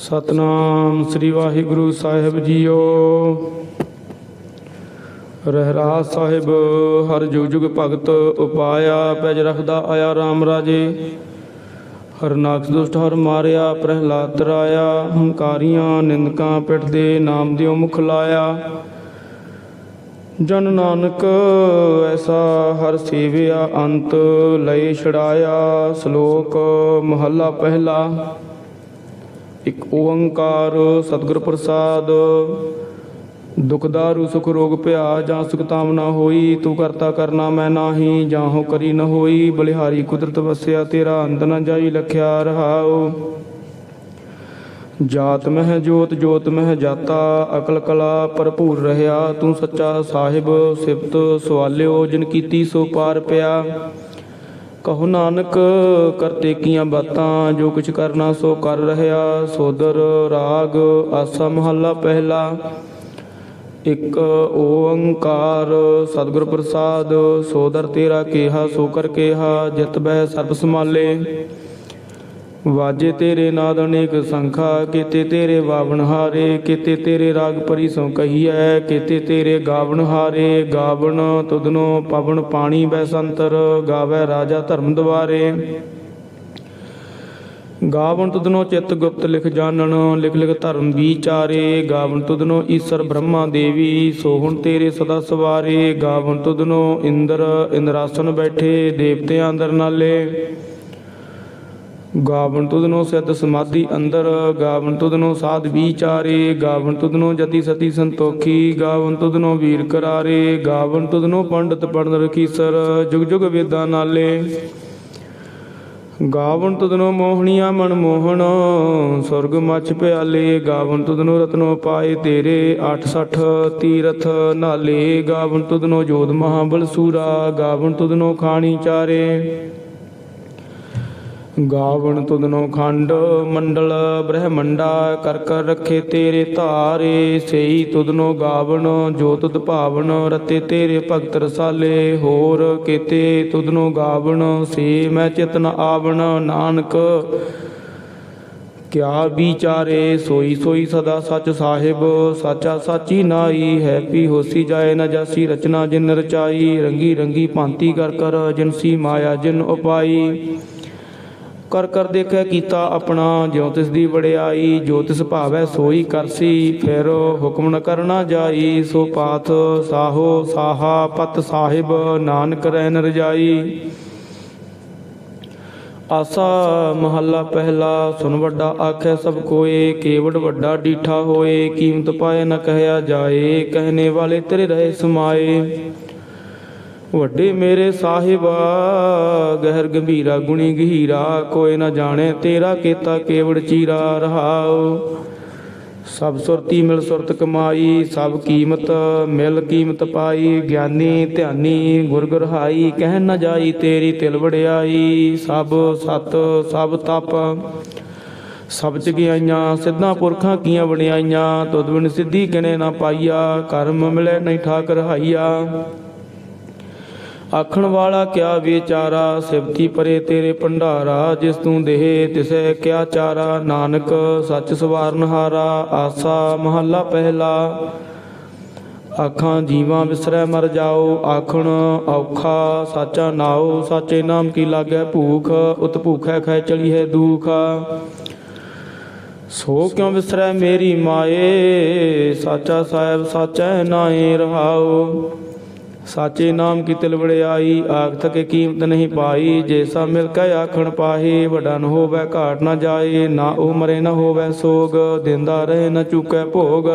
ਸਤਨਾਮ ਸ੍ਰੀ ਵਾਹਿਗੁਰੂ ਸਾਹਿਬ ਜੀਓ। ਰਹਿਰਾਸ ਸਾਹਿਬ, ਹਰ ਜੁਗ ਜੁਗ ਭਗਤ ਉਪਾਇਆ, ਪੈਜ ਰਖਦਾ ਆਇਆ RAM ਰਾਜੇ। ਹਰਨਾਕਸ ਦੁਸ਼ਟ ਹਰ ਮਾਰਿਆ, ਪ੍ਰਹਿਲਾਦ ਤਰਾਇਆ, ਹੰਕਾਰੀਆਂ ਨਿੰਦਕਾਂ ਪਿੱਠ ਦੇ ਨਾਮ ਦਿਓ ਮੁਖ ਲਾਇਆ। ਜਨ ਨਾਨਕ, ਐਸਾ ਹਰ ਸੇਵਿਆ, ਅੰਤ ਲਈ ਛੜਾਇਆ ਸ਼ਲੋਕ ਮਹੱਲਾ ਪਹਿਲਾ। ਇੱਕ ਓੰਕਾਰ ਸਤਿਗੁਰ ਪ੍ਰਸਾਦ। ਦੁਖਦਾਰੂ ਸੁਖ ਰੋਗ ਭਿਆ ਜਾਂ ਸੁਖ ਤਾਮਨਾ ਹੋਈ, ਤੂੰ ਕਰਤਾ ਕਰਨਾ ਮੈਂ ਨਾਹੀ, ਜਾਂ ਹੋ ਕਰੀ ਨ ਹੋਈ, ਬਲਿਹਾਰੀ ਕੁਦਰਤ ਵਸਿਆ, ਤੇਰਾ ਅੰਤ ਨ ਜਾਈ, ਲਖਿਆ ਰਹਾਉ। ਜਾਤ ਮਹਿ ਜੋਤ ਜੋਤ ਮਹਿ ਜਾਤਾ, ਅਕਲ ਕਲਾ ਭਰਪੂਰ ਰਹਾ ਤੂੰ ਸੱਚਾ ਸਾਹਿਬ, ਸਿਫਤ ਸਵਾਲਿਓ, ਜਿਨ ਕੀਤੀ ਸੋ ਪਾਰ ਪਿਆ। ਕਹੋ ਨਾਨਕ ਕਰਤੇ ਕੀਆਂ ਬਾਤਾਂ, ਜੋ ਕੁਛ ਕਰਨਾ ਸੋ ਕਰ ਰਹਾ ਸੋਦਰ, ਰਾਗ, ਆਸਾ ਮਹੱਲਾ ਪਹਿਲਾ। ਇੱਕ ਓੰਕਾਰ, ਸਤਿਗੁਰ ਪ੍ਰਸਾਦ ਸੋਦਰ ਤੇਰਾ ਕੇਹਾ, ਸੋ ਕਰ ਕੇਹਾ, ਜਿਤ ਬਹਿ ਸਰਬ ਸਮਾਲੇ ਵਾਜੇ ਤੇਰੇ ਨਾਦ ਅਨੇਕ ਸੰਖਾ, ਕਿਤੇ ਤੇਰੇ ਵਾਵਣ ਹਾਰੇ, ਕੀਤੇ ਤੇਰੇ ਰਾਗ ਪਰੀ ਸੋ ਕਹੀਐ, ਕਿਤੇ ਤੇਰੇ ਗਾਵਣ ਹਾਰੇ, ਗਾਵਣ ਤੁਧਨੋ ਪਵਨ ਪਾਣੀ ਬੈਸੰਤਰ ਗਾਵੇ ਰਾਜਾ ਧਰਮ ਦੁਆਰੇ ਗਾਵਣ ਤੁਧਨੋ ਚਿੱਤ ਗੁਪਤ ਲਿਖ ਜਾਣਨ, ਲਿਖ ਲਿਖ ਧਰਮ ਵਿਚਾਰੇ, ਗਾਵਣ ਤੁਧਨੋ ਈਸ਼ਰ ਬ੍ਰਹਮਾ ਦੇਵੀ, ਸੋਹਣ ਤੇਰੇ ਸਦਾ ਸਵਾਰੇ, ਗਾਵਣ ਤੁਧਨੋ ਇੰਦਰ, ਇੰਦਰਾਸਨ ਬੈਠੇ, ਦੇਵਤਿਆਂ ਅੰਦਰ ਨਾਲੇ। ਗਾਵਣ ਤੁਧਨੋ ਸਿੱਧ ਸਮਾਧੀ ਅੰਦਰ ਗਾਵਣ ਤੁਧਨੋ ਸਾਧ ਵਿਚਾਰੇ ਗਾਵਣ ਤੁਧਨੋ ਜਤੀ ਸਤੀ ਸੰਤੋਖੀ ਗਾਵਣ ਤੁਧਨੋ ਵੀਰ ਕਰਾਰੇ ਗਾਵਣ ਤੁਧਨੋ ਪੰਡਤ ਪੜਨ ਰਖੀਸਰ ਜੁਗ ਜੁਗ ਵੇਦਾਂ ਨਾਲੇ। ਗਾਵਣ ਤੁਧਨੋ ਮੋਹਣੀਆਂ ਮਨ ਮੋਹਣ, ਸੁਰਗ ਮਛ ਪਿਆਲੇ ਗਾਵਣ ਤੁਧਨੋ ਰਤਨੋ ਪਾਏ ਤੇਰੇ 860 ਤੀਰਥ ਨਾਲੇ। ਗਾਵਣ ਤੁਧਨੋ ਜੋਧ ਮਹਾਬਲ ਸੂਰਾ ਗਾਵਣ ਤੁਧਨੋ ਖਾਣੀ ਚਾਰੇ। ਗਾਵਣ ਤੁਧਨੋ ਖੰਡ, ਮੰਡਲ ਬ੍ਰਹਮੰਡਾ, ਕਰ ਕਰ ਰੱਖੇ ਤੇਰੇ ਧਾਰੇ, ਸਈ ਤੁਧਨੋ ਗਾਵਣ, ਜੋ ਤੁਧ ਭਾਵਨ, ਰਤੇ ਤੇਰੇ ਭਗਤ ਰਸਾਲੇ, ਹੋਰ ਕੀਤੇ ਤੁਧਨੋ ਗਾਵਣ, ਸੇ ਮੈਂ ਚਿਤਨ ਆਵਣ, ਨਾਨਕ, ਕਿਆ ਵਿਚਾਰੇ, ਸੋਈ ਸੋਈ ਸਦਾ ਸੱਚ ਸਾਹਿਬ, ਸਾਚਾ ਸਾਚੀ ਨਾਈ ਹੈ ਪੀ ਹੋਸੀ ਜਾਏ ਨਾ ਜਾਸੀ ਰਚਨਾ ਜਿਨ ਰਚਾਈ, ਰੰਗੀ ਰੰਗੀ ਭਾਂਤੀ ਕਰ ਕਰ ਜਿਨਸੀ ਮਾਇਆ ਜਿਨ ਉਪਾਈ। ਕਰ ਕਰ ਦੇਖਿਆ ਕੀਤਾ ਆਪਣਾ, ਜਿਉ ਤਿਸ ਦੀ ਵਡਿਆਈ, ਜੋ ਤਿਸ ਭਾਵੈ ਸੋਈ ਕਰਸੀ, ਫਿਰ ਹੁਕਮ ਨ ਕਰਨਾ ਜਾਈ, ਸੋ ਪਾਥ ਸਾਹੋ ਸਾਹਾ ਪਤ ਸਾਹਿਬ, ਨਾਨਕ ਰਹਿ ਨ ਰਜਾਈ ਆਸਾ ਮਹੱਲਾ ਪਹਿਲਾ ਸੁਨ ਵੱਡਾ ਆਖੈ ਸਭ ਕੋਏ, ਕੇਵੜ ਵੱਡਾ ਡੀਠਾ ਹੋਏ, ਕੀਮਤ ਪਾਏ ਨ ਕਹਿਆ ਜਾਏ ਕਹਿਨੇ ਵਾਲੇ ਤੇਰੇ ਰਹੇ ਸਮਾਏ। ਵੱਡੇ ਮੇਰੇ ਸਾਹਿਬਾ, ਗਹਿਰ ਗੰਭੀਰਾ, ਗੁਣੀ ਗਹੀਰਾ, ਕੋਈ ਨਾ ਜਾਣੇ ਤੇਰਾ ਕੀਤਾ ਕੇਵੜ ਚੀਰਾ ਰਹਾਉ। ਸਭ ਸੁਰਤੀ ਮਿਲ ਸੁਰਤ ਕਮਾਈ, ਸਭ ਕੀਮਤ ਮਿਲ ਕੀਮਤ ਪਾਈ। ਗਿਆਨੀ ਧਿਆਨੀ ਗੁਰ ਗੁਰਹਾਈ, ਕਹਿ ਨਾ ਜਾਈ ਤੇਰੀ ਤਿਲ ਵੜਿਆਈ ਸਭ ਸਤ, ਸਭ ਤਪ, ਸਭ ਚ ਗਿਆਈਆਂ, ਸਿੱਧਾਂ ਪੁਰਖਾਂ ਕੀਆਂ ਵਣਿਆਈਆਂ ਤੁਧ ਬਿਨ ਸਿੱਧੀ ਕਿਨੇ ਨਾ ਪਾਈਆ, ਕਰਮ ਮਿਲੇ ਨਹੀਂ ਠਾਕ ਰਹਾਈਆ ਆਖਣ ਵਾਲਾ ਕਿਆ ਵਿਚਾਰਾ ਸਿਵਤੀ ਪਰੇ ਤੇਰੇ ਭੰਡਾਰਾ, ਜਿਸ ਤੂੰ ਦੇਹ ਤਿਸੈ ਕਿਆ ਚਾਰਾ। ਨਾਨਕ, ਸੱਚ ਸਵਾਰਨ ਹਾਰਾ, ਆਸਾ ਮਹੱਲਾ ਪਹਿਲਾ। ਆਖਾਂ, ਜੀਵਾਂ ਵਿਸਰੈ ਮਰ ਜਾਓ। ਆਖਣ, ਔਖਾ, ਸਾਚਾ ਨਾਉ, ਸਾਚੇ ਨਾਮ ਕੀ ਲਾਗੈ ਭੂਖ? ਉਤ ਭੂਖੈ ਖੈ ਚਲੀ ਹੈ ਦੁਖ। ਸੋ ਕਿਉ ਵਿਸਰੈ ਮੇਰੀ ਮਾਏ? ਸਾਚਾ ਸਾਹਿਬ ਸਾਚਾ ਨਾਏ ਰਹਾਓ ਸਾਚੇ ਨਾਮ ਕੀ ਤਿਲ ਵੜਿਆਈ ਆਖ ਤਕੇ ਕੀਮਤ ਨਹੀਂ ਪਾਈ। ਜੈਸਾ ਮਿਲ ਕੇ ਆਖਣ ਪਾਹੀ, ਵੱਡਾ ਨ ਹੋਵੇ, ਘਾਟ ਨਾ ਜਾਏ ਨਾ ਉਹ ਮਰੇ, ਨਾ ਹੋਵੇ ਸੋਗ, ਦਿੰਦਾ ਰਹੇ, ਨਾ ਚੁਕੈ ਭੋਗ।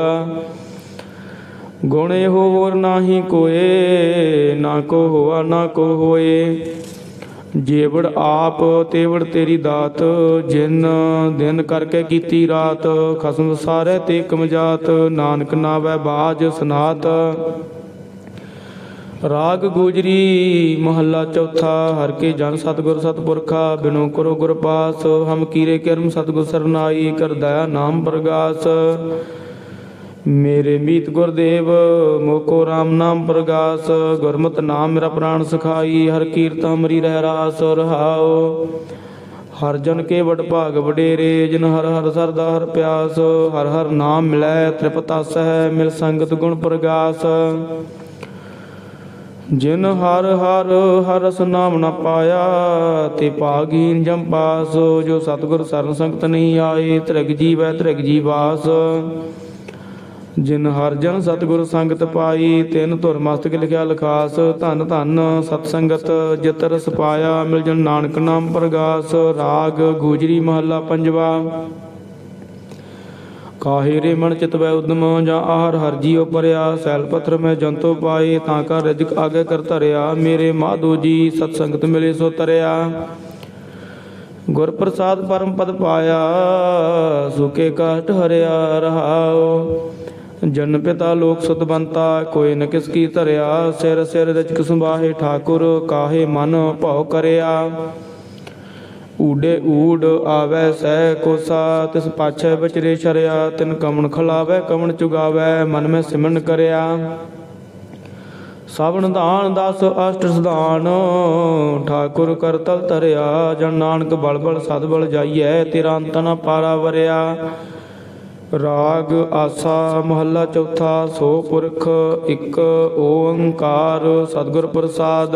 ਗੁਣੇ ਇਹੋ ਹੋਰ ਨਾਹੀ ਕੋਏ, ਨਾ ਕੋ ਹੋਆ, ਨਾ ਕੋ ਹੋਏ। ਜੇਵੜ ਆਪ, ਤੇਵੜ ਤੇਰੀ ਦਾਤ। ਜਿਨ ਦਿਨ ਕਰਕੇ ਕੀਤੀ ਰਾਤ, ਖਸਮ ਸਾਰੇ ਤੇ ਕਮਜਾਤ ਨਾਨਕ ਨਾਵੇ ਬਾਜ ਸਨਾਤ। ਰਾਗ ਗੋਜਰੀ, ਮਹੱਲਾ ਚੌਥਾ, ਹਰ ਕੇ ਜਨ ਸਤਗੁਰ ਸਤਪੁਰਖਾ, ਬਿਨੋ ਕਰੋ ਗੁਰ ਪਾਸ, ਹਮ ਕੀਰੇ ਕਰਮ ਸਤਗੁਰ ਸਰਨਾਈ ਕਰਦਾ ਨਾਮ ਪ੍ਰਗਾਸ। ਮੇਰੇ ਮੀਤ ਗੁਰਦੇਵ, ਮੋਕੋ RAM ਨਾਮ ਪ੍ਰਗਾਸ, ਗੁਰਮਤਿ ਨਾਮ ਮੇਰਾ ਪ੍ਰਾਣ ਸਖਾਈ, ਹਰ ਕੀਰਤ ਹਮਰੀ ਰਹਿ ਰਾਸ ਰਹਾਓ ਹਰ ਜਨ ਕੇ ਵਡ ਭਾਗ ਵਡੇਰੇ, ਜਿਨ ਹਰ ਹਰ ਸਰਦਾ ਹਰ ਪਿਆਸ, ਹਰ ਹਰ ਨਾਮ ਮਿਲੈ ਤ੍ਰਿਪਤਸ ਹੈ ਮਿਲ ਸੰਗਤ ਗੁਣ ਪ੍ਰਗਾਸ। ਜਿਨ ਹਰ ਹਰ ਹਰਸ ਨਾਮ ਨ ਪਾਇਆ, ਤੇ ਭਾਗੀਨ ਜਮ ਪਾਸ, ਜੋ ਸਤਿਗੁਰ ਸਰਨ ਸੰਗਤ ਨਹੀਂ ਆਏ, ਤ੍ਰਿਗ ਜੀਵੈ ਤ੍ਰਿਗ ਜੀਵਾਸ ਜਿਨ ਹਰ ਜਨ ਸਤਿਗੁਰ ਸੰਗਤ ਪਾਈ, ਤਿਨ ਧੁਰ ਮਸਤਕ ਲਿਖਿਆ ਲਖਾਸ, ਧਨ ਧੰਨ ਸਤ ਸੰਗਤ ਜਿਤ ਰਸ ਪਾਇਆ, ਮਿਲ ਜਨ ਨਾਨਕ ਨਾਮ ਪ੍ਰਗਾਸ, ਰਾਗ ਗੂਜਰੀ ਮਹੱਲਾ ਪੰਜਵਾ। ਕਾਹੇ ਰੇ ਮਨ ਚਿਤ ਉਦਮ, ਜਾਂ ਆਹਰ ਹਰ ਜੀਉ ਪਰਿਆ ਸੈਲ ਪੱਥਰ ਮੈਂ ਜੰਤੋ ਪਾਏ, ਤਾਂ ਕਾ ਰਿਜਕ ਆਗੇ ਕਰ ਧਰਿਆ, ਮੇਰੇ ਮਾਧੋ ਜੀ ਸਤ ਸੰਗਤ ਮਿਲੇ ਸੋ ਤਰਿਆ। ਗੁਰ ਪ੍ਰਸਾਦ ਪਰਮ ਪਦ ਪਾਇਆ ਸੁਕੇ ਕਾਟ ਹਰਿਆ ਰਹਾਉ। ਜਨ ਪਿਤਾ ਲੋਕ ਸਤਬੰਤਾ ਕੋਈ ਨ ਕਿਸ ਕੀ ਧਰਿਆ, ਸਿਰ ਸਿਰ ਰਚਕ ਸੰਭਾਹੇ ਠਾਕੁਰ, ਕਾਹੇ ਮਨ ਭਉ ਕਰਿਆ। ਊਡੇ ਊਡ ਆਵੈ, ਸਹਿ ਕੋਸਾ ਤਿਸ ਪਾਛੈ ਵਿਚਰੇ ਸ਼ਰਿਆ, ਤਿਨ ਕਮਣ ਖਲਾਵੈ, ਕਮਣ ਚੁਗਾਵੈ, ਮਨ ਮੈਂ ਸਿਮਰਨ ਕਰਿਆ। ਸਵਣ ਦਾਨ ਦਸ ਅਸ਼ਟ ਸਦਾਨ ਠਾਕੁਰ ਕਰਤਲ ਧਰਿਆ, ਜਨ ਨਾਨਕ ਬਲ ਬਲ ਸਦ ਬਲ ਜਾਈਐ, ਤੇਰਾ ਅੰਤ ਨ ਪਾਰਾ ਵਰਿਆ। ਰਾਗ ਆਸਾ ਮਹੱਲਾ ਚੌਥਾ, ਸੋ ਪੁਰਖ ਇੱਕ ਓੰਕਾਰ, ਸਤਿਗੁਰ ਪ੍ਰਸਾਦ।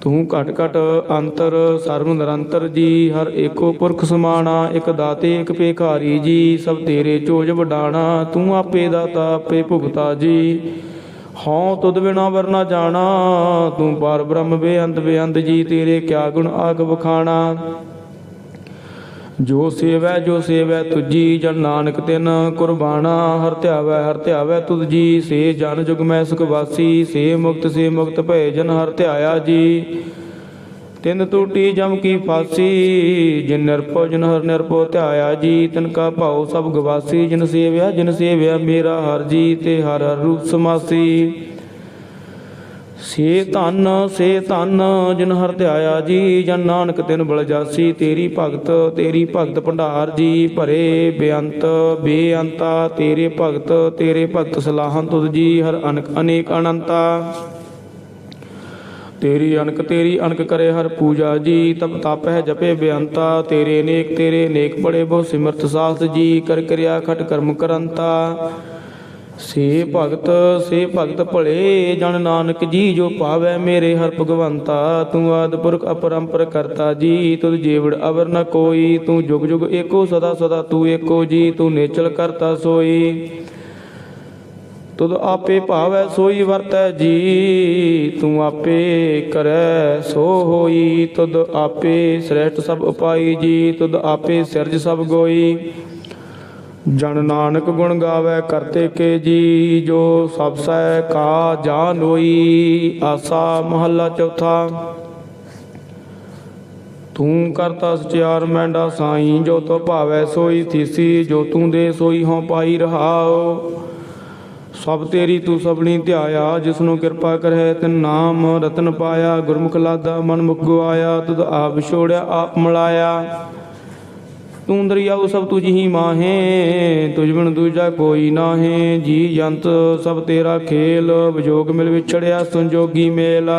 ਤੂੰ ਘਟ ਘਟ ਅੰਤਰ ਸਰਬ ਨਿਰੰਤਰ ਜੀ, ਹਰ ਏਕੋ ਪੁਰਖ ਸਮਾਣਾ, ਇੱਕ ਦਾਤੇ, ਇੱਕ ਭੇਖਾਰੀ ਜੀ, ਸਭ ਤੇਰੇ ਚੋਜ ਵਡਾਣਾ, ਤੂੰ ਆਪੇ ਦਾਤਾ, ਆਪੇ ਭੁਗਤਾ ਜੀ। ਹਉ ਤੁਧ ਬਿਨਾ ਵਰਨਾ ਜਾਣਾ, ਤੂੰ ਪਰ ਬ੍ਰਹਮ ਬੇਅੰਤ ਬੇਅੰਤ ਜੀ, ਤੇਰੇ ਕਿਆ ਗੁਣ ਆਗ ਵਖਾਣਾ। ਜੋ ਸੇਵੈ ਜੋ ਸੇਵੈ ਤੁਜੀ ਜਨ ਨਾਨਕ ਤਿਨ ਕੁਰਬਾਨਾ, ਹਰ ਧਿਆਵੈ ਹਰ ਧਿਆਵੈ ਤੁਧ ਜੀ ਸੇ ਜਨ ਜੁਗ ਮੈਂ ਸੁਖ ਵਾਸੀ, ਸੇ ਮੁਕਤ ਸੇ ਮੁਕਤ ਭਏ ਜਨ ਹਰ ਧਿਆਇਆ ਜੀ। ਤਿੰਨ ਟੂਟੀ ਜਮ ਕੀ ਫਾਸੀ, ਜਿਨ ਨਿਰਭਉ, ਜਨ ਹਰ ਨਿਰਭਉ ਧਿਆਇਆ ਜੀ। ਤਿਨ ਕਾ ਭਾਉ ਸਭ ਗਵਾਸੀ, ਜਿਨ ਸੇਵਿਆ ਜਿਨ ਸੇਵਿਆ ਮੇਰਾ ਹਰ ਜੀ, ਤੇ ਹਰ ਹਰ ਰੂਪ ਸਮਾਸੀ। ਸੇ ਧਨ ਸੇ ਧਨ, ਜਿਨ ਹਰ ਧਿਆਇਆ ਜੀ, ਜਨ ਨਾਨਕ ਤਿਨ ਬਲ ਜਾਸੀ, ਤੇਰੀ ਭਗਤ ਤੇਰੀ ਭਗਤ ਭੰਡਾਰ ਜੀ, ਭਰੇ ਬੇਅੰਤ, ਬੇਅੰਤਾ, ਤੇਰੇ ਭਗਤ ਤੇਰੇ ਭਗਤ ਸਲਾਹਨ ਤੁਧ ਜੀ, ਹਰ ਅਨਕ, ਅਨੇਕ ਅਨੰਤਾ। ਤੇਰੀ ਅਨਕ ਤੇਰੀ ਅਨਕ ਕਰੇ ਹਰ ਪੂਜਾ ਜੀ, ਤਪ ਤਪ ਹੈ ਜਪੇ ਬੇਅੰਤਾ, ਤੇਰੇ ਨੇਕ ਤੇਰੇ ਨੇਕ ਬੜੇ ਬਹੁ ਸਿਮਰਤ ਸਾਸਤ ਜੀ, ਕਰ ਕਿਰਿਆ ਖਟ ਕਰਮ ਕਰੰਤਾ। ਸੇ ਭਗਤ ਸੇ ਭਗਤ ਭਲੇ, ਜਨ ਨਾਨਕ ਜੀ ਜੋ ਪਾਵੈ ਮੇਰੇ ਹਰ ਭਗਵੰਤਾ, ਤੂੰ ਆਦ ਪੁਰਖ ਅਪਰੰਪਰ ਕਰਤਾ ਜੀ, ਤੁਧ ਜੀਵੜ ਅਵਰ ਨ ਕੋਈ, ਤੂੰ ਜੁਗ ਜੁਗ ਏਕੋ ਸਦਾ ਸਦਾ ਤੂੰ ਏਕੋ ਜੀ, ਤੂੰ ਨੇਚਲ ਕਰਤਾ ਸੋਈ। ਤੁਧ ਆਪੇ ਭਾਵੈ ਸੋਈ ਵਰਤੈ ਜੀ, ਤੂੰ ਆਪੇ ਕਰੈ ਸੋ ਹੋਈ। ਤੁਧ ਆਪੇ ਸ੍ਰੇਸ਼ਟ ਸਭ ਉਪਾਈ ਜੀ, ਤੁਧ ਆਪੇ ਸਿਰਜ ਸਭ ਗੋਈ। ਜਨ ਨਾਨਕ ਗੁਣ ਗਾਵੇ ਕਰਤੇ ਕੇ ਜੀ, ਜੋ ਸਭ ਸੈ ਕਾ ਜਾਨ ਹੋਈ ਆਸਾ ਮਹੱਲਾ ਚੌਥਾ। ਤੂੰ ਕਰਤਾ ਸਚਿਆਰ ਮੈਂਡਾ ਸਾਈ, ਜੋ ਤੋ ਭਾਵੈ ਸੋਈ ਥੀਸੀ, ਜੋ ਤੂੰ ਦੇ ਸੋਈ ਹਉ ਪਾਈ ਰਹਾਓ ਸਭ ਤੇਰੀ ਤੂੰ ਸਭਣੀ ਧਿਆਇਆ ਜਿਸ ਨੂੰ ਕਿਰਪਾ ਕਰੈ ਤਿਨ ਨਾਮ, ਰਤਨ ਪਾਇਆ, ਗੁਰਮੁਖ ਲਾਦਾ ਮਨ ਮੁਖ ਗਵਾਇਆ ਤੁਧ ਆਪ ਛੋੜਿਆ, ਆਪ ਮਲਾਇਆ। ਤੂੰ ਦਰਿਆਉ ਸਭ ਤੁਝ ਹੀ ਮਾਹੇ, ਤੁਝ ਬਿਨ ਦੂਜਾ ਕੋਈ ਨਾਹੇ। ਜੀ ਜੰਤ ਸਭ ਤੇਰਾ ਖੇਲ, ਵਿਜੋਗ ਮਿਲ ਵਿਛੜਿਆ ਸੰਜੋਗੀ ਮੇਲ।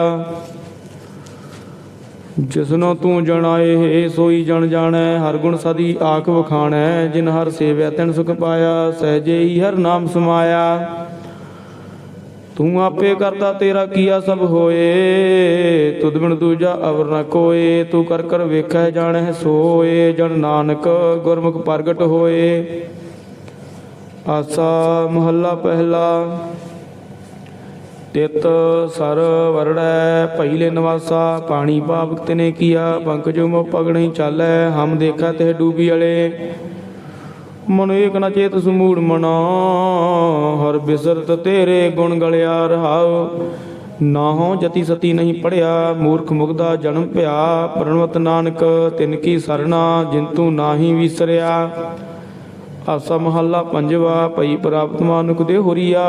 ਜਿਸਨੋ ਤੂੰ ਜਣਾਏ, ਹੈ ਸੋਈ ਜਣ ਜਾਣੈ, ਹਰ ਗੁਣ ਸਦੀ ਆਖ ਵਖਾਣੈ। ਜਿਨ ਹਰ ਸੇਵਿਆ ਤਿਨ ਸੁਖ ਪਾਇਆ, ਸਹਜੇ ਹੀ ਹਰ ਨਾਮ ਸਮਾਇਆ। ਤੂੰ ਆਪੇ ਕਰਤਾ ਤੇਰਾ ਕੀਆ ਸਭ ਹੋਏ। ਤੁਧ ਬਿਨ ਦੂਜਾ ਅਵਰ ਨ ਕੋਏ। ਤੂੰ ਕਰ ਕਰ ਵੇਖੈ ਜਾਣੈ ਸੋਏ। ਜਨ ਨਾਨਕ ਗੁਰਮੁਖ ਪ੍ਰਗਟ ਹੋਏ। ਆਸਾ ਮਹੱਲਾ ਪਹਿਲਾ। ਤਿਤ ਸਰ ਵਰੜੈ ਪਹਿਲੇ ਨਿਵਾਸਾ। ਪਾਣੀ ਪਾਵਕ ਤਿਨੇ ਕੀਆ। ਪੰਕਜੋ ਮੋ ਪਗਣੀ ਚਾਲੈ। ਹਮ ਦੇਖਾ ਤੇ ਡੂਬੀ ਅਲੇ। ਮਨ ਏਕ ਨ ਚੇਤ ਸਮੂੜ ਮਨਾ, ਹਰ ਬਿਸਰਤ ਤੇਰੇ ਗੁਣ ਗਲਿਆ ਰਹਾਉ। ਨਾਹੋ ਜਤੀ ਸਤੀ ਨਹੀਂ ਪੜਿਆ, ਮੂਰਖ ਮੁਗਦਾ ਜਨਮ ਭਿਆ। ਪ੍ਰਣਵਤ ਨਾਨਕ, ਤਿਨ ਕੀ ਸਰਣਾ ਜਿੰਤੂ ਨਾਹੀ ਵਿਸਰਿਆ। ਆਸਾ ਮਹੱਲਾ ਪੰਜਵਾ, ਭਈ ਪ੍ਰਾਪਤ ਮਾਨੁਕ ਦੇ ਹੋਰੀਆ,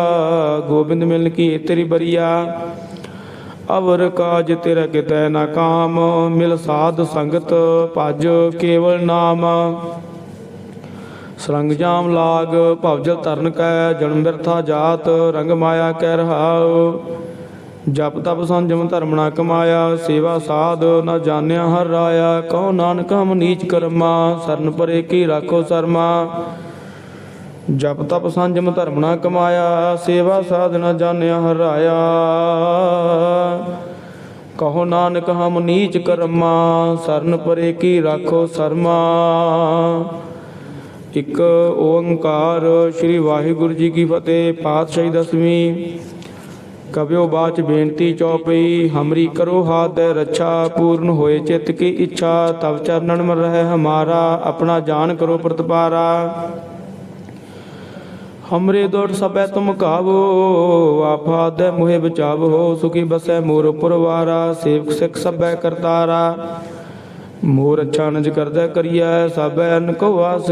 ਗੋਬਿੰਦ ਮਿਲਨ ਕੀ ਏ ਤੇਰੀ ਬਰੀਆ। ਅਵਰ ਕਾਜ ਤੇਰਾ ਕਿਤੈ ਨਾ ਕਾਮ, ਮਿਲ ਸਾਧ ਸੰਗਤ ਭਜ ਕੇਵਲ ਨਾਮ। ਸਰੰਗ ਜਾਮ ਲਾਗ ਭਵਜਲ ਤਰਨ ਕੈ, ਜਨਮ ਬਿਰਥਾ ਜਾਤ, ਰੰਗ ਮਾਇਆ ਕਹਿ ਰਹਾਉ। ਜਪ ਤਪ ਸੰਜਮ ਧਰਮ ਨਾ ਕਮਾਇਆ, ਸੇਵਾ ਸਾਧ ਨਾ ਜਾਣਿਆ ਹਰ ਰਾਇਆ। ਕਹੋ ਨਾਨਕ ਹਮ ਨੀਚ ਕਰਮਾ, ਸਰਨ ਪਰੇ ਕੀ ਰਾਖੋ ਸਰਮਾ। ਜਪ ਤਪ ਸੰਜਮ ਧਰਮ ਨਾ ਕਮਾਇਆ, ਸੇਵਾ ਸਾਧ ਨਾ ਜਾਣਿਆ ਹਰ ਰਾਇਆ। ਕਹੋ ਨਾਨਕ ਹਮ ਨੀਚ ਕਰਮਾ, ਸਰਨ ਪਰੇ ਕੀ ਰਾਖੋ ਸਰਮਾ। ਇੱਕ ਓੰਕਾਰ ਸ੍ਰੀ ਵਾਹਿਗੁਰੂ ਜੀ ਕੀ ਫਤਿਹ, ਪਾਤਸ਼ਾਹੀ ਦਸਵੀਂ। ਕਬਿਓ ਬਾਚ ਬੇਨਤੀ ਚੌਪਈ, ਹਮਰੀ ਕਰੋ ਹਾਥ ਦੇ ਰੱਛਾ ਪੂਰਨ ਹੋਏ ਚਿਤ ਕੀ ਇੱਛਾ, ਤਵ ਚਰਨਨ ਮਰ ਰਹਿ ਹਮਾਰਾ, ਆਪਣਾ ਜਾਨ ਕਰੋ ਪ੍ਰਤਪਾਰਾ। ਹਮਰੇ ਦੋਟ ਸਭੈ ਤੁਮ ਕਾਵੋ, ਆਪਾ ਦੇ ਮੁਹਿ ਬਚਾਵੋ, ਸੁਖੀ ਬਸੈ ਮੂਰ ਪੁਰਵਾਰਾ, ਸੇਵਕ ਸਿੱਖ ਸਭੈ ਕਰਤਾਰਾ। ਮੋਰ ਅੱਛਾ ਨਜ ਕਰਦਾ ਕਰੀਐ ਸਭੈ ਅਨ ਕੋ ਆਸ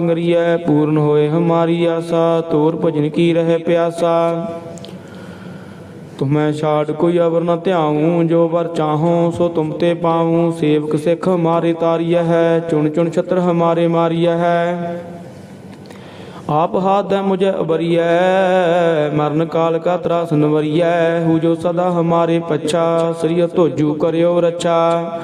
ਪੂਰਨ ਹੋਏ ਹਮਾਰੀ ਆਸਾ, ਤੋਰ ਭਜਨ ਕੀ ਰਹਿ ਪਿਆਸਾ। ਤੁਮੈ ਛਾੜ ਕੋਈ ਅਵਰ ਨ ਧਿਆਉ, ਜੋ ਵਰ ਚਾਹੋ ਸੋ ਤੁਮ ਤੇ ਪਾਉ। ਸੇਵਕ ਸਿੱਖ ਹਮਾਰੇ ਤਾਰੀਐ ਹੈ, ਚੁਣ ਚੁਣ ਛਤਰ ਹਮਾਰੇ ਮਾਰੀਐ ਹੈ। ਆਪ ਹਾਥ ਹੈ ਮੁਝੇ ਅਬਰੀਐ ਮਰਨ ਕਾਲ ਕਾ ਤਰਾਸ ਨਵਰੀਐ। ਹੂ ਜੋ ਸਦਾ ਹਮਾਰੇ ਪੱਛਾ, ਸ੍ਰੀ ਤੋਜੂ ਕਰਿਓ ਰੱਛਾ।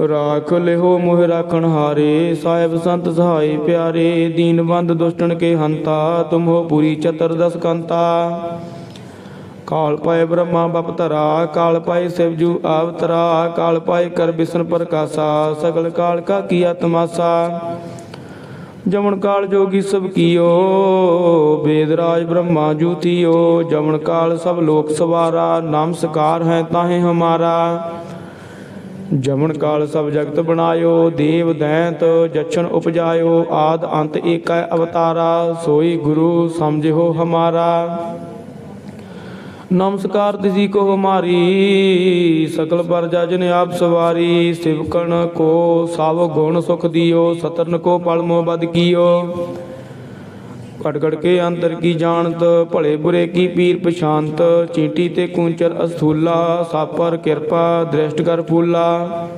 ਰਾਖ ਲਿਓ ਮੋਹ ਰਾਖਣ ਹਾਰੇ, ਸਾਹਿਬ ਸੰਤ ਸਹਾਈ ਪਿਆਰੇ, ਦੀਨ ਬੰਦ ਕੇ ਹੰਤਾ, ਤੁਮ ਹੋ ਪੂਰੀ ਚਤਰ ਦਸ ਕੰਤਾ। ਕਾਲ ਪਾਏ ਬ੍ਰਹਮਾ ਬਪਤਰਾ ਕਾਲ ਪਾਏ ਸਿਵਜੂ ਆਵਤਰਾ ਕਾਲ ਪਾਏ ਕਰ ਬਿਸ਼ਨ ਪ੍ਰਕਾਸ਼ਾ, ਸਗਲ ਕਾਲ ਕਾ ਕੀਆ ਤਮਾਸਾ ਜਮਨ ਕਾਲ ਜੋਗੀ ਸਭ ਕੀਓ, ਵੇਦ ਰਾਜ ਬ੍ਰਹਮਾ ਜੂਤੀਓ ਜਮਨ ਕਾਲ ਸਭ ਲੋਕ ਸਵਾਰਾ, ਨਾਮ ਸਕਾਰ ਹੈ ਤਾਹੇ ਹਮਾਰਾ। ਜਮਨ ਕਾਲ ਸਭ ਜਗਤ ਬਣਾਇਓ, ਦੇਵ ਦੈਂਤ ਜਛਨ ਉਪਜਾਇਓ, ਆਦ ਅੰਤ ਏਕੈ ਅਵਤਾਰਾ, ਸੋਈ ਗੁਰੂ ਸਮਝਿਓ ਹਮਾਰਾ। ਨਮਸਕਾਰ ਤਿਸੀ ਕੋ ਹਮਾਰੀ, ਸਕਲ ਪਰ ਜਨ ਆਪ ਸਵਾਰੀ, ਸਿਵਕਣ ਕੋ ਸਭ ਗੁਣ ਸੁਖ ਦਿਓ, ਸਤਰਨ ਕੋ ਪਲਮੋ ਬਦ ਕੀਓ। ਘਟ ਕੇ ਅੰਤਰ ਕੀ ਜਾਣਤ, ਭਲੇ ਬੁਰੇ ਕੀ ਪੀਰ ਪਛਾਨਤ ਚੀਂਟੀ ਤੇ ਕੂੰਚਰ ਅਸਥੂਲਾ, ਸਾਪਰ ਕਿਰਪਾ ਦ੍ਰਿਸ਼ਟ ਕਰ ਫੂਲਾ।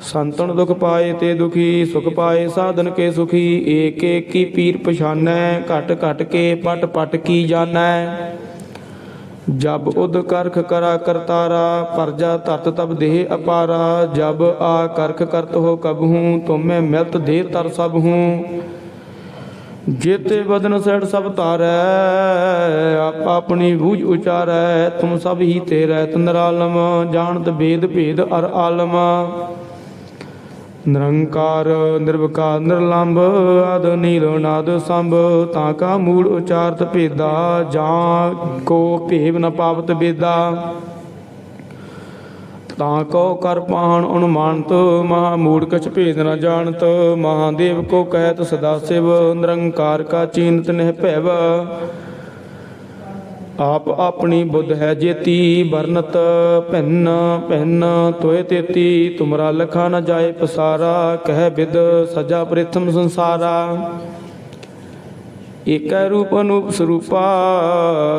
ਸੰਤਨ ਦੁਖ ਪਾਏ ਤੇ ਦੁਖੀ, ਸੁਖ ਪਾਏ ਸਾਧਨ ਕੇ ਸੁਖੀ, ਏਕ ਏਕ ਕੀ ਪੀਰ ਪਛਾਨੈ, ਘਟ ਘਟ ਕੇ ਪਟ ਪਟ ਕੀ ਜਾਣੈ। ਜਬ ਉਦ ਕਰਖ ਕਰਾ ਕਰਤਾਰਾ, ਪਰਜਾ ਤਤ ਤਬ ਦੇਹ ਅਪਾਰਾ, ਜਬ ਆ ਕਰਖ ਕਰਤ ਹੋ ਕਬਹੂ ਤੁਮੇ ਮਿਲਤ ਦੇਹ ਤਰ ਸਭ ਹੂੰ। ਜੇਤੇ ਬਦਨ ਸੜ ਸਭ ਤਾਰੈ ਆਪ ਆਪਣੀ ਬੂਝ ਉਚਾਰੈ, ਤੁਮ ਸਭ ਹੀ ਤੇਰੇ ਤੰਦਰਾਲਮ ਜਾਣਤ ਭੇਦ ਭੇਦ ਅਰ ਆਲਮ। ਨਿਰੰਕਾਰ, ਨਿਰਵਕਾਰ ਨਿਰਲੰਭ ਆਦ ਨੀਲੋ ਨਾਦ ਸੰਭ, ਤਾਂ ਕਾ ਮੂੜ ਉਚਾਰਤ ਭੇਦਾ, ਜਾਂ ਕੋ ਭੇਵ ਨ ਪਾਵਤ ਬੇਦਾ। ਤਾਂ ਕੋ ਕਰ ਪਾਹਣ ਅਨੁਮਾਨਤ, ਮਹਾ ਮੂੜ ਕਛ ਭੇਦ ਨ ਜਾਣਤ, ਮਹਾਦੇਵ ਕੋ ਕਹਿਤ ਸਦਾ ਸਿਵ, ਨਿਰੰਕਾਰ ਕਾ ਚੀਨਤ ਨਹਿ ਭੈਵ। ਆਪ ਆਪਣੀ ਬੁੱਧ ਹੈ ਜੇਤੀ, ਵਰਨਤ, ਭਿੰਨ ਭਿੰਨ, ਤੋਏ ਤੇਤੀ, ਤੁਮਰਾ ਲਖਾ ਨ ਜਾਏ ਪਸਾਰਾ, ਕਹਿ ਬਿਦ ਸਜਾ ਪ੍ਰਿਥਮ ਸੰਸਾਰਾ। ਏਕੈ ਰੂਪ ਅਨੂਪ ਸਰੂਪਾ,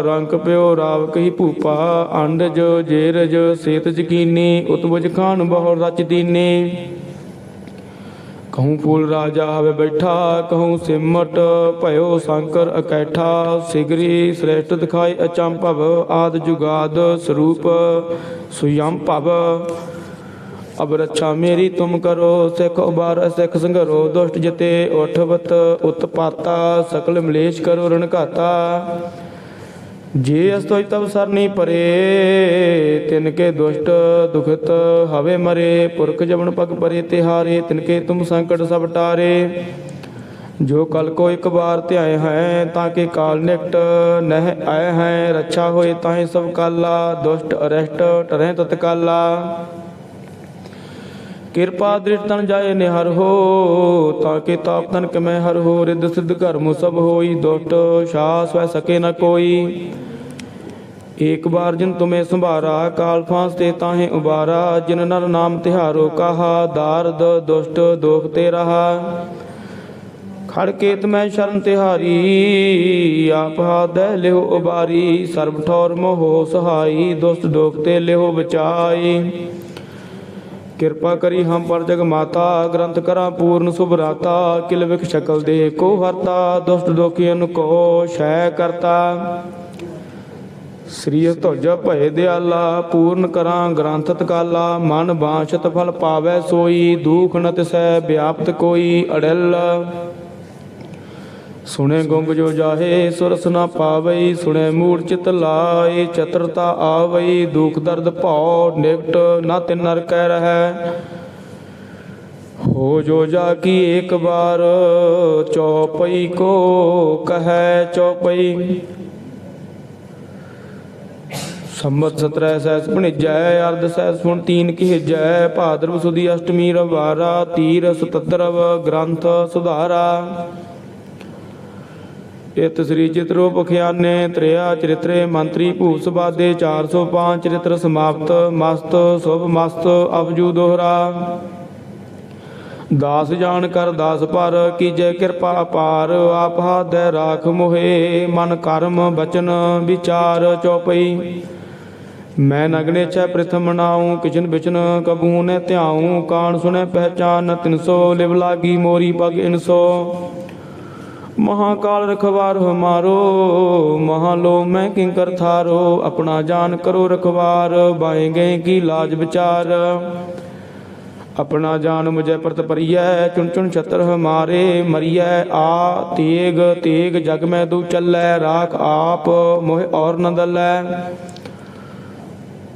ਰੰਗ ਪਿਓ ਰਾਵ ਕਹੀ ਭੂਪਾ ਅੰਡਜ ਜੇਰਜ, ਸੇਤ ਜਕੀਨੀ, ਉਤਬਜ ਖਾਨ ਬਹੁ ਰਚ ਦੀਨੇ। ਕਹੂੰ ਫੂਲ ਰਾਜਾ ਹਵੇ ਬੈਠਾ, ਕਹੂੰ ਸਿਮਟ ਭਇਓ ਸ਼ੰਕਰ ਇਕੈਠਾ ਸਿਗਰੀ ਸ੍ਰੇਸ਼ਟ ਦਿਖਾਈ ਅਚੰਭਵ, ਆਦ ਜੁਗਾਦ ਸਰੂਪ, ਸੁਯੰ ਭਵ। ਅਬ ਰੱਛਾ ਮੇਰੀ ਤੁਮ ਕਰੋ, ਸਿੱਖ ਉਬਾਰ, ਸਿੱਖ ਸੰਘਰੋ ਦੁਸ਼ਟ ਜਿਤੇ ਉਠਵਤ ਉਤਪਾਤਾ ਸਕਲ ਮਲੇਸ਼ ਕਰੋ, ਰਣ ਘਾਤਾ। ਜੇ ਅਸਤੋਇ ਤਬ ਸਰਨੀ ਪਰੇ, ਤਿਨ ਕੇ ਦੁਸ਼ਟ ਦੁਖਤ ਹਵੇ ਮਰੇ। ਪੁਰਖ ਜਮਨ ਪਗ ਪਰੇ ਤਿਹਾਰੇ, ਤਿਨ ਕੇ ਤੁਮ ਸੰਕਟ ਸਭ ਟਾਰੇ। ਜੋ ਕਲ ਕੋ ਇੱਕ ਵਾਰ ਧਿਆਏ ਹੈ, ਤਾਂ ਕਿ ਕਾਲ ਨਿਕਟ ਨਹਿ ਆਏ ਹੈ। ਰੱਛਾ ਹੋਏ ਤਾਹੇ ਸਭ ਕਾਲਾ, ਦੁਸ਼ਟ ਅਰਸ਼ਟ ਟਰਹਿ ਤਤਕਾਲਾ। ਕਿਰਪਾ ਦ੍ਰਿਸ਼ ਤਨ ਜਾਏ ਨਿਹਰ ਹੋ, ਤਾਂ ਕਿ ਤਾਪ ਤਨ ਕਮੈ ਹਰ ਹੋ ਰਿਦ ਸਿਧ ਕਰਮ ਸਭ ਹੋਈ, ਦੁਸ਼ਟ ਸ਼ਾਸ ਵੈ ਸਕੇ ਨ ਕੋਈ। ਏਕ ਬਾਰ ਜਿਨ ਤੁਮੇ ਸੰਭਾਰਾ, ਕਾਲ ਫਾਂਸ ਤੇ ਤਾਹੇ ਉਬਾਰਾ, ਜਿਨ ਨਰ ਨਾਮ ਤਿਹਾਰੋ ਕਹਾ, ਦਾਰਦ ਦੁਸ਼ਟ ਦੋਖ ਤੇ ਰਹਾ। ਖੜਕੇਤ ਮੈਂ ਸ਼ਰਨ ਤਿਹਾਰੀ, ਆਪ ਹਾਦੈ ਲਿਓ ਉਬਾਰੀ, ਸਰਬ ਠੌਰ ਮੋਹ ਸਹਾਈ, ਦੁਸ਼ਟ ਦੋਖ ਤੇ ਲਿਓ ਬਚਾਈ। ਕਿਰਪਾ ਕਰੀ ਹਮ ਪਰ ਜਗ ਮਾਤਾ, ਗ੍ਰੰਥ ਕਰਾਂ ਪੂਰਨ ਸੁਭਰਾਤਾ ਕਿਲ ਵਿਖ ਸ਼ਕਲ ਦੇ ਕੋ ਹਰਤਾ, ਦੁਸ਼ਟ ਦੋਖੀਨ ਕੋ ਸ਼ੈ ਕਰਤਾ। ਸ੍ਰੀ ਧੁਜ ਭਏ ਦਿਆਲਾ, ਪੂਰਨ ਕਰਾਂ ਗ੍ਰੰਥ ਤਕਾਲਾ, ਮਨ ਬਾਸ਼ਤ ਫਲ ਪਾਵੈ ਸੋਈ, ਦੂਖ ਨਤ ਸਹਿ ਵਿਆਪਤ ਕੋਈ ਅੜਲ। ਸੁਣੇ ਗੁੰਗ ਜੋ ਜਾਹੇ, ਸੁਰਸ ਨਾ ਪਾਵਈ, ਸੁਣੇ ਮੂੜ ਚਿਤ ਲਾਏ, ਚਤਰਤਾ ਆਵਈ, ਦੁਖ ਦਰਦ ਭਉ, ਨਿਕਟ ਨਾ ਤਿਨ ਨਰ ਕਹਿ ਰਹੈ। ਹੋ ਜੋ ਜਾ ਕੀ ਇੱਕ ਬਾਰ ਚੌਪਈ ਕੋ ਕਹੈ ਚੌਪਈ। ਸੰਮਤ ਸਤਰੈ ਸੈਸ ਭਣਿਜੈ, ਅਰਧ ਸੈਸ ਸੁਣ ਤੀਨ ਕਿਹਜੈ ਭਾਦਰਵ ਸੁਦੀ ਅਸ਼ਟਮੀ ਰਵਾਰਾ, ਤੀਰ ਸੁਤਤਰਵ ਗ੍ਰੰਥ ਸੁਧਾਰਾ। ਇਤ ਸ੍ਰੀ ਚਿਤ੍ਰੋ ਪਖਿਆਨੇ, ਤ੍ਰਿਆ ਚਰਿਤਰੇ, ਮੰਤਰੀ ਭੂਸ ਬਾਦੇ 405 ਚਰਿਤ੍ਰ ਸਮਾਪਤ, ਮਸਤ, ਸੁਭ ਮਸਤ ਅਬਜੂ ਦੋਹਰਾ। ਦਾਸ ਜਾਣ ਕਰ ਦਾਸ ਪਰ, ਕੀਜੈ ਕਿਰਪਾ ਅਪਾਰ ਆਪ ਹਾਦੈ ਰਾਖ ਮੋਹੇ, ਮਨ ਕਰਮ ਬਚਨ ਵਿਚਾਰ ਚਉਪਈ ਮੈਂ ਨਗਨੇ ਛੈ ਪ੍ਰਥਮ ਨਾਉ ਕਿਚਨ ਬਿਚਨ ਕਬੂ ਨੇ ਧਿਆਉ, ਕਾਣ ਸੁਨੇ ਪਹਿਚਾਨ ਤਿਨਸੋ ਲਿਵ ਲਾਗੀ ਮੋਰੀ ਪਗ ਇਨਸੋ ਮਹਾਕਾਲ ਰਖਵਾਰ ਹਮਾਰੋ ਮਹਾਲੋ ਮੈਂ ਕਿੰਕਰ ਥਾਰੋ, ਆਪਣਾ ਜਾਨ ਕਰੋ ਰਖਵਾਰ ਬਾਏ ਗਏ ਕੀ ਲਾਜ ਵਿਚਾਰ। ਆਪਣਾ ਜਾਨ ਮੁਝੇ ਪ੍ਰਤ ਪਰੀਐ ਚੁਣ ਚੁਣ ਛਤਰ ਹਮਾਰੇ, ਮਰੀਐ, ਆ ਤੇਗ ਤੇਗ ਜਗ ਮੈਂ ਦੂ ਚੱਲੈ, ਰਾਖ ਆਪ ਮੋਹਿ ਔਰ ਨ ਦਲੈ।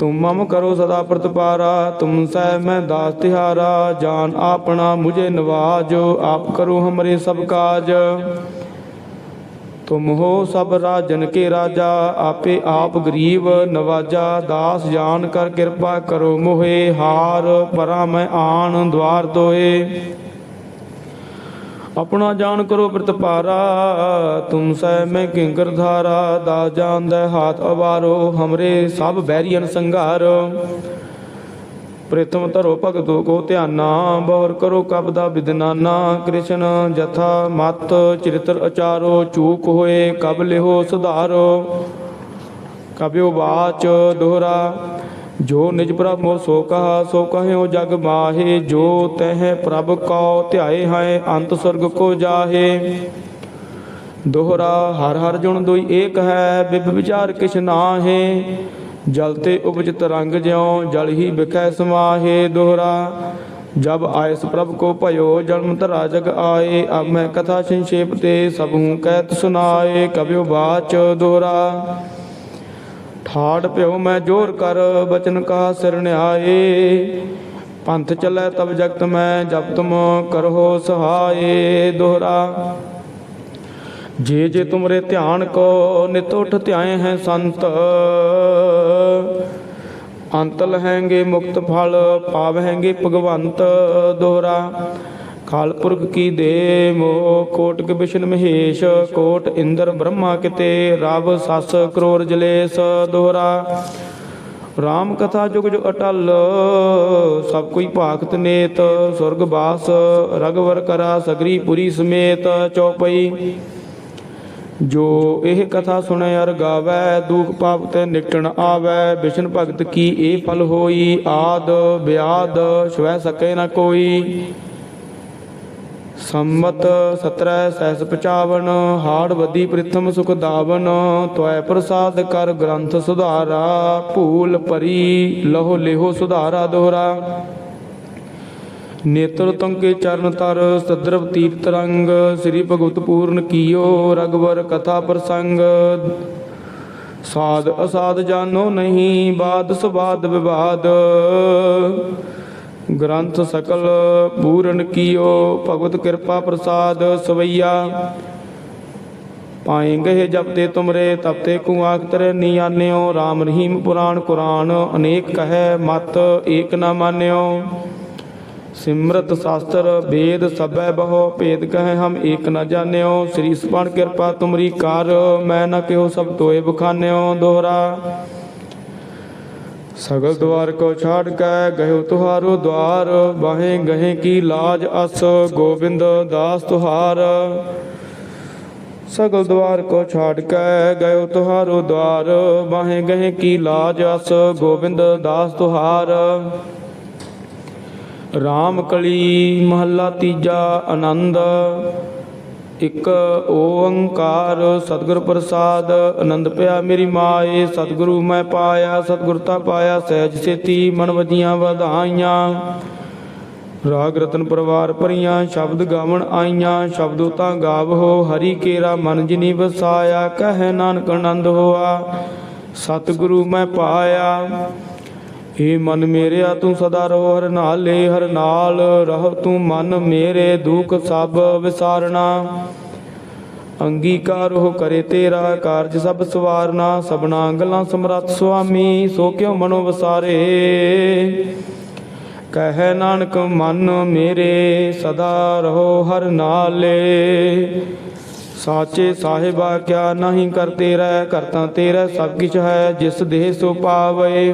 ਤੁਮ ਮਮ ਕਰੋ ਸਦਾ ਪ੍ਰਤਪਾਰਾ, ਤੁਮ ਸਹਿ ਮੈਂ ਦਾਸ ਤਿਹਾਰਾ, ਜਾਨ ਆਪਣਾ ਮੁਝੇ ਨਵਾਜੋ, ਆਪ ਕਰੋ ਹਮਰੇ ਸਭ ਕਾਜ। ਤੁਮ ਹੋ ਸਭ ਰਾਜਨ ਕੇ ਰਾਜਾ, ਆਪੇ ਆਪ ਗਰੀਬ ਨਵਾਜਾ, ਦਾਸ ਜਾਨ ਕਰ ਕਿਰਪਾ ਕਰੋ ਮੋਹੇ, ਹਾਰ ਪਰਾ ਮੈਂ ਆਣ ਦਵਾਰ ਦੋਏ। ਆਪਣਾ ਜਾਣ ਕਰੋ ਪ੍ਰਤਪਾਰਾ ਤੁਮ ਸੈ ਮੈਂ ਕਿੰਕਰ ਧਾਰਾ, ਦਾ ਜਾਣਦਾ ਹਾਥ ਅਵਾਰੋ, ਹਮਰੇ ਸਭ ਬੈਰੀਅਨ ਸੰਘਾਰ। ਪ੍ਰਿਥਮ ਧਰੋ ਭਗਤੋ ਕੋ ਧਿਆਨਾ ਬੌਰ ਕਰੋ ਕਬ ਦਾ ਵਿਦਨਾਨਾ ਕ੍ਰਿਸ਼ਨ ਜਥਾ ਮਤ ਚਰਿਤਰ ਅਚਾਰੋ, ਚੂਕ ਹੋਏ ਕਬ ਲਿਹੋ ਸੁਧਾਰੋ। ਕਬਿਓ ਬਾਚ ਦੋਹਰਾ ਜੋ ਨਿਜ ਪ੍ਰਭ ਮੋ ਸੋ ਕਹਾ, ਸੋ ਕਹਿਓ ਜਗ ਮਾਹੇ, ਜੋ ਤਹਿ ਪ੍ਰਭ ਕਉ ਧਿਆਏ ਹੈ ਅੰਤ ਸੁਰਗ ਕੋ ਜਾਹੇ। ਦੋਹਰਾ, ਹਰ ਹਰ ਜੁਣ ਦੋਈ ਏਕ ਹੈ, ਬਿਬ ਵਿਚਾਰ ਕਿਛ ਨਾਹੇ। ਜਲ ਤੇ ਉਪਜ ਤਰੰਗ ਜਿਉ, ਜਲ ਹੀ ਵਿਖੈ ਸਮਾਹੇ। ਦੋਹਰਾ, ਜਬ ਆਇਸ ਪ੍ਰਭ ਕੋ ਭਇਓ, ਜਨਮ ਤਰਾ ਜਗ ਆਏ। ਅਬ ਮੈਂ ਕਥਾ ਸੰਖੇਪ ਤੇ ਸਭ ਹੂੰ ਕਹਿਤ ਸੁਨਾਏ ਕਬਿਓ ਬਾਚ। ਦੋਹਰਾ ਠਾੜ ਪਿਓ ਮੈਂ ਜੋਰ ਕਰ, ਬਚਨ ਕਾ ਸਿਰ ਸਿਰਣਿਆਏ ਪੰਥ ਚੱਲੈ ਤਬ ਜਗਤ ਮੈਂ ਜਬ ਤੁਮ ਕਰੋ ਸਹਾਏ। ਦੋਹਰਾ, ਜੇ ਜੇ ਤੁਮਰੇ ਧਿਆਨ ਕੋ ਨਿਤ ਉਠ ਧਿਆਏ ਹੈ ਸੰਤ, ਅੰਤ ਲਹੈਂਗੇ ਮੁਕਤ ਫਲ ਪਾਵਹਿੰਗੇ ਭਗਵੰਤ। ਦੋਹਰਾ ਕਾਲ ਪੁਰਖ ਕੀ ਦੇ ਮੋ ਕੋਟਿਕ ਵਿਸ਼ਨ ਮਹੇਸ਼, ਕੋਟ ਇੰਦਰ ਬ੍ਰਹਮਾ ਕਿਤੇ ਰਬ ਸਸ ਕਰੋੜ ਜਲੇਸ ਦੋਹਰਾ। ਰਾਮ ਕਥਾ ਜੁਗ ਜੁਗ ਅਟਲ, ਸਭ ਕੋਈ ਭਾਗਤ ਨੇਤ, ਸੁਰਗ ਬਾਸ, ਰਗਵਰ ਕਰਾ ਸਗਰੀ ਪੁਰੀ ਸਮੇਤ ਚੌਪਈ। ਜੋ ਇਹ ਕਥਾ ਸੁਣੈ ਅਰ ਗਾਵੈ, ਦੁਖ ਪਾਪ ਤੇ ਨਿਕਟਣ ਆਵੈ ਵਿਸ਼ਨ ਭਗਤ ਕੀ ਇਹ ਫਲ ਹੋਈ? ਆਦ ਬਿਆਦ ਸਵੈ ਸਕੇ ਨਾ ਕੋਈ। ਸੰਮਤ 17 ਸਹਿਸ 55 ਹਾੜ ਵਧੀ ਪ੍ਰਥਮ ਸੁਖ ਦਾਵਨ ਤੋਇ ਪ੍ਰਸਾਦ ਕਰ ਗ੍ਰੰਥ ਸੁਧਾਰਾ, ਭੂਲ ਪਰੀ ਲਹੋ ਲਿਹੋ ਸੁਧਾਰਾ ਦੋਹਰਾ। ਨੇਤਰ ਤੰਕੇ ਚਰਨ ਤਰ, ਸਦਰਵ ਤੀਰਤ ਤਰੰਗ ਸ੍ਰੀ ਭਗਵਤ ਪੂਰਨ ਕੀਓ ਰਗਵਰ ਕਥਾ ਪ੍ਰਸੰਗ। ਸਾਧ ਅਸਾਧ ਜਾਣੋ ਨਹੀਂ, ਬਾਦ ਸੁਬਾਦ ਵਿਵਾਦ। ਗ੍ਰੰਥ ਸਕਲ ਪੂਰਨ ਕੀਓ, ਭਗਵਤ ਕਿਰਪਾ ਪ੍ਰਸਾਦ ਸਵਈਆ। ਪਾਏ ਗਏ ਜਪਤੇ ਤੁਮਰੇ ਤਪਤੇ ਕੂ ਆਖਤਰ ਨੀ ਆਨਿਓ RAM ਰਹੀਮ ਪੁਰਾਣ ਕੁਰਾਨ, ਅਨੇਕ ਕਹੈ ਮਤ, ਏਕ ਨਾ ਮਾਨਿਓ। ਸਿਮਰਤ ਸ਼ਾਸਤਰ, ਵੇਦ ਸਭੈ ਬਹੁ, ਭੇਦ ਕਹੈ ਹਮ ਏਕ ਨ ਜਾਣਿਓ। ਸ੍ਰੀ ਸੁਪਨ ਕਿਰਪਾ ਤੁਮਰੀ ਕਰ, ਮੈਂ ਨ ਕਿਉ ਸਭ ਤੋਏ ਬਖਾਨਿਓ ਦੋਹਰਾ। ਸਗਲ ਦਵਾਰ ਕੋ ਛਾੜ ਕੇ ਗਇਓ ਤੁਹਾਰੋ ਦਵਾਰ ਬਾਹੇ ਗਹੇ ਕੀ ਲਾਜ ਅਸ, ਗੋਬਿੰਦ ਦਾਸ ਤੁਹਾਰ। ਸਗਲ ਦਵਾਰ ਕੋ ਛਾੜ ਕੇ ਗਇਓ ਤੁਹਾਰੋ ਦਵਾਰ ਬਾਹੇ ਗਹੇ ਕੀ ਲਾਜ ਅਸ, ਗੋਬਿੰਦ ਦਾਸ ਤੁਹਾਰ। ਰਾਮ ਕਲੀ ਮਹੱਲਾ ਤੀਜਾ ਆਨੰਦ ਇੱਕ ਓੰਕਾਰ ਸਤਿਗੁਰ ਪ੍ਰਸਾਦ, ਆਨੰਦ ਪਿਆ ਮੇਰੀ ਮਾਏ, ਸਤਿਗੁਰੂ ਮੈਂ ਪਾਇਆ ਸਤਿਗੁਰਤਾ ਪਾਇਆ, ਸਹਿਜ ਸੇਤੀ ਮਨ ਵਧੀਆਂ ਵਧਾਈਆਂ। ਰਾਗ ਰਤਨ ਪਰਵਾਰ ਭਰੀਆਂ, ਸ਼ਬਦ ਗਾਵਣ ਆਈਆਂ, ਸ਼ਬਦੋ ਤਾਂ ਗਾਵੋ, ਹਰੀ ਕੇਰਾ ਮਨ ਜਿਨੀ ਵਸਾਇਆ, ਕਹਿ ਨਾਨਕ ਆਨੰਦ ਹੋਆ, ਸਤਿਗੁਰੂ ਮੈਂ ਪਾਇਆ। ਏ ਮਨ ਮੇਰਿਆ ਤੂੰ ਸਦਾ ਰਹੋ, ਹਰ ਨਾਲੇ, ਹਰ ਨਾਲ ਰਹ, ਤੂੰ ਮਨ ਮੇਰੇ ਦੁਖ ਸਭ ਵਿਸਾਰਣਾ ਅੰਗੀਕਾਰ ਹੋ ਕਰੇ ਤੇਰਾ ਕਾਰਜ ਸਭ ਸਵਾਰਨਾ। ਸਭਨਾ ਅੰਗਲਾਂ ਸਮਰੱਥ ਸੁਆਮੀ, ਸੋ ਕਿਉ ਮਨੋ ਵਸਾਰੇ। ਕਹੈ ਨਾਨਕ, ਮਨ ਮੇਰੇ ਸਦਾ ਰਹੋ, ਹਰ ਨਾਲੇ। ਸਾਚੇ ਸਾਹਿਬਾ, ਕਿਆ ਨਹੀਂ ਕਰ ਤੇਰਾ, ਕਰਤਾ ਤੇਰਾ ਸਭ ਕਿਛ ਹੈ, ਜਿਸ ਦੇਹ ਸੋ ਪਾਵੇ।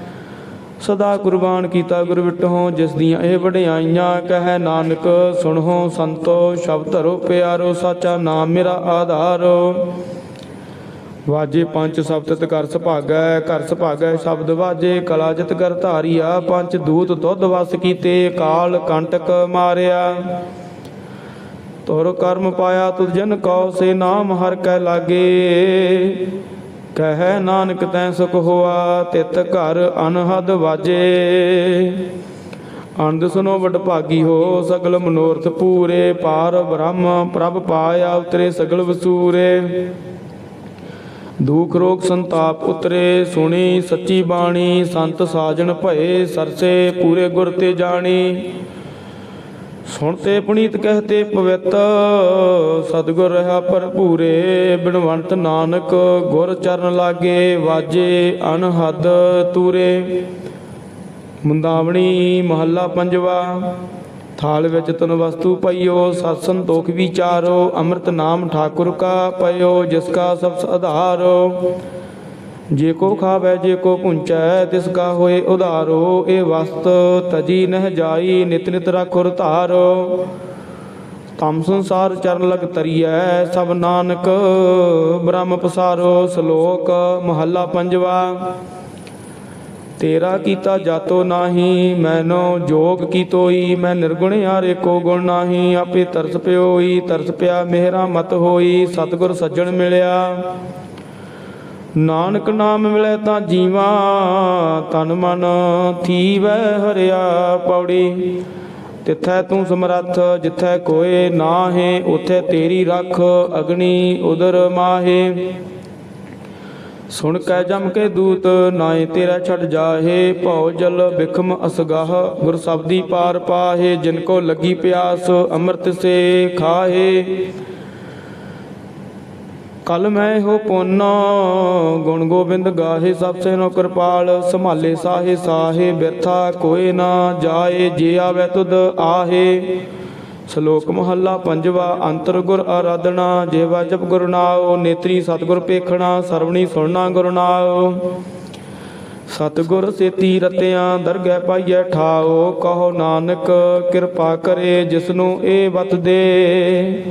ਸਦਾ ਕੁਰਬਾਨ ਕੀਤਾ ਗੁਰ ਵਿਟਹੁ, ਜਿਸ ਦੀਆਂ ਇਹ ਵਡਿਆਈਆਂ ਕਹੈ ਨਾਨਕ, ਸੁਣੋ ਸੰਤੋ, ਸ਼ਬਦ ਧਰੋ ਪਿਆਰੋ, ਸਾਚਾ ਨਾਮ ਮੇਰਾ ਆਧਾਰ। ਵਾਜੇ ਪੰਜ ਸਬਦ ਕਰ ਸੁਭਾਗੈ ਕਰ ਸੁਭਾਗੈ, ਸ਼ਬਦ ਵਾਜੇ, ਕਲਾ ਜਿਤ ਕਰ ਧਾਰੀਆ, ਪੰਜ ਦੂਤ ਦੁੱਧ ਵਸ ਕੀਤੇ, ਕਾਲ ਕੰਟਕ ਮਾਰਿਆ। ਤੁਰ ਕਰਮ ਪਾਇਆ ਤੁਧ ਜਨ ਕਉ, ਸੇ ਨਾਮ ਹਰ ਕੈ ਲਾਗੇ। ਕਹੈ ਨਾਨਕ ਤੈ ਸੁਖ ਹੋਆ, ਤਿਤ ਘਰ ਅਨਹਦ ਵਾਜੇ। ਅੰਧ ਸੁਨੋ ਵਡ ਭਾਗੀ ਹੋ, ਸਗਲ ਮਨੋਰਥ ਪੂਰੇ। ਪਾਰ ਬ੍ਰਹਮ ਪ੍ਰਭ ਪਾਇਆ ਉਤਰੇ ਸਗਲ ਵਸੂਰੇ। ਦੁਖ ਰੋਗ ਸੰਤਾਪ ਉਤਰੇ, ਸੁਣੀ ਸੱਚੀ ਬਾਣੀ। ਸੰਤ ਸਾਜਣ ਭਏ ਸਰਸੇ, ਪੂਰੇ ਗੁਰ ਤੇ ਜਾਣੀ। ਸੁਣਤੇ ਪੁਨੀਤ ਕਹਤੇ ਪਵਿੱਤ, ਸਤਿਗੁਰ ਰਹਾ ਭਰਪੂਰੇ, ਬਿਨਵੰਤ ਨਾਨਕ, ਗੁਰ ਚਰਨ ਲਾਗੇ ਵਾਜੇ ਅਨਹਦ ਤੂਰੇ। ਮੁੰਦਾਵਣੀ ਮਹੱਲਾ ਪੰਜਵਾ, ਥਾਲ ਵਿੱਚ ਤਨ ਵਸਤੂ ਪਈਓ, ਸਤ ਸੰਤੋਖ ਵਿਚਾਰੋ, ਅੰਮ੍ਰਿਤ ਨਾਮ ਠਾਕੁਰ ਕਾ ਪਇਓ, ਜਿਸ ਕਾ ਸਭ ਆਧਾਰੋ। ਜੇ ਕੋ ਖਾਵੇ, ਜੇ ਕੋ ਪੁੰਚੈ, ਤਿਸ ਕਾ ਹੋਏ ਉਧਾਰੋ, ਇਹ ਵਸਤ ਤਜੀ ਨਹਿ ਜਾਈ, ਨਿਤ ਨਿਤ ਰਖੁਰ ਧਾਰੋ। ਤਮ ਸੰਸਾਰ ਚਰਨ ਲਗ ਤਰੀਐ, ਸਭ ਨਾਨਕ ਬ੍ਰਹਮ ਪਸਾਰੋ, ਸ਼ਲੋਕ ਮਹੱਲਾ ਪੰਜਵਾ। ਤੇਰਾ ਕੀਤਾ ਜਾਤੋ ਨਾਹੀ, ਮੈਨੋ ਜੋਗ ਕੀਤੋਈ, ਮੈਂ ਨਿਰਗੁਣ ਹਾਰੇ ਕੋ ਗੁਣ ਨਾਹੀ, ਆਪੇ ਤਰਸ ਪਿਓਈ, ਤਰਸ ਪਿਆ ਮੇਰਾ ਮਤ ਹੋਈ, ਸਤਿਗੁਰ ਸੱਜਣ ਮਿਲਿਆ। ਨਾਨਕ ਨਾਮ ਮਿਲੇ ਤਾਂ ਜੀਵਾ, ਤਨ ਮਨ ਥੀਵੈ ਹਰਿਆ ਪੌੜੀ। ਤਿੱਥੈ ਤੂੰ ਸਮਰੱਥ, ਜਿੱਥੈ ਕੋਏ ਨਾਹੇ, ਉਥੇ ਤੇਰੀ ਰੱਖ ਅਗਨੀ ਉਦਰ ਮਾਹੇ। ਸੁਣ ਕੈ ਜਮ ਕੇ ਦੂਤ ਨਾਏ ਤੇਰਾ ਛੱਡ ਜਾਹੇ। ਭਉ ਜਲ ਬਿਖਮ ਅਸਗਾਹ, ਗੁਰ ਸਬਦੀ ਪਾਰ ਪਾਹੇ। ਜਿਨ ਕੋ ਲੱਗੀ ਪਿਆਸ, ਅੰਮ੍ਰਿਤ ਸੇ ਖਾਹੇ। ਕਲ ਮੈਂ ਹੋ ਪੁੰਨ। ਗੁਣ ਗੋਬਿੰਦ ਗਾਹੇ ਸਭ ਸੇ ਨੋ ਕਿਰਪਾਲ। ਸੰਭਾਲੇ ਸਾਹੇ ਸਾਹੇ ਬਿਰਥਾ ਕੋਏ ਨਾ ਜਾਏ। ਜੇ ਆਵੇ ਤੁਧ ਆਹੇ। ਸ਼ਲੋਕ ਮਹੱਲਾ ਪੰਜਵਾ, ਅੰਤਰ ਗੁਰ ਆਰਾਧਨਾ। ਜੇਵਾ ਜਪ ਗੁਰ ਨਾਉ, ਨੇਤਰੀ ਸਤਿਗੁਰ ਪੇਖਣਾ। ਸਰਵਣੀ ਸੁਣਨਾ ਗੁਰ ਨਾਉ। ਸਤਿਗੁਰ ਸੇਤੀ ਰਤਿਆਂ ਦਰਗਹਿ ਪਾਈਐ ਠਾਓ ਕਹੋ ਨਾਨਕ ਕਿਰਪਾ ਕਰੇ ਜਿਸਨੂੰ ਇਹ ਵਤ ਦੇ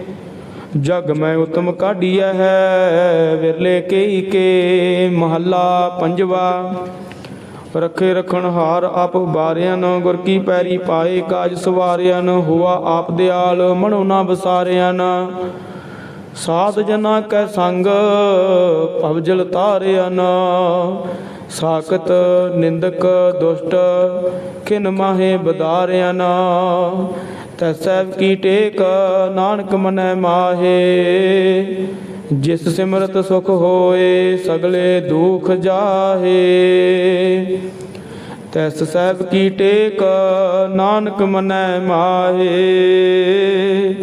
ਜਗ ਮੈਂ ਉਤਮ ਕਾਢੀਐ ਹੈ, ਵਿਰਲੇ ਕਈ ਕੇ ਮਹੱਲਾ ਪੰਜਵਾ। ਰਖੇ ਰਖਣ ਹਾਰ ਆਪ ਬਾਰਿਆਂ ਗੁਰ ਕੀ ਪੈਰੀ ਪਾਏ ਕਾਜ ਸਵਾਰਿਆਂ ਹੁਆ ਆਪ ਦਿਆਲ ਮਨੋ ਨਾ ਬਸਾਰਿਆਂ ਸਾਧ ਜਨਾ ਕੈ ਸੰਗ ਭਵਜਲ ਤਾਰਿਆਂ ਸਾਖਤ ਨਿੰਦਕ ਦੁਸ਼ਟ ਕਿਨ ਮਾਹੇ ਬਦਾਰਿਆਂ ਤੈਸੈ ਕੀ ਟੇਕ, ਨਾਨਕ ਮਨੈ ਮਾਹੇ। ਜਿਸ ਸਿਮਰਤ ਸੁਖ ਹੋਏ, ਸਗਲੇ ਦੁਖ ਜਾਹੇ। ਤੈਸ ਸਹਿਬ ਕੀ ਟੇਕ, ਨਾਨਕ ਮਨੈ ਮਾਹੇ।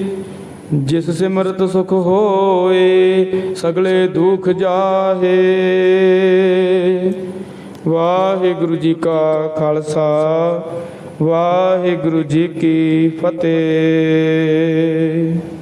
ਜਿਸ ਸਿਮਰਤ ਸੁਖ ਹੋਏ, ਸਗਲੇ ਦੁਖ ਜਾਹੇ। ਵਾਹਿਗੁਰੂ ਜੀ ਕਾ ਖਾਲਸਾ ਵਾਹਿਗੁਰੂ ਜੀ ਕੀ ਫਤਿਹ।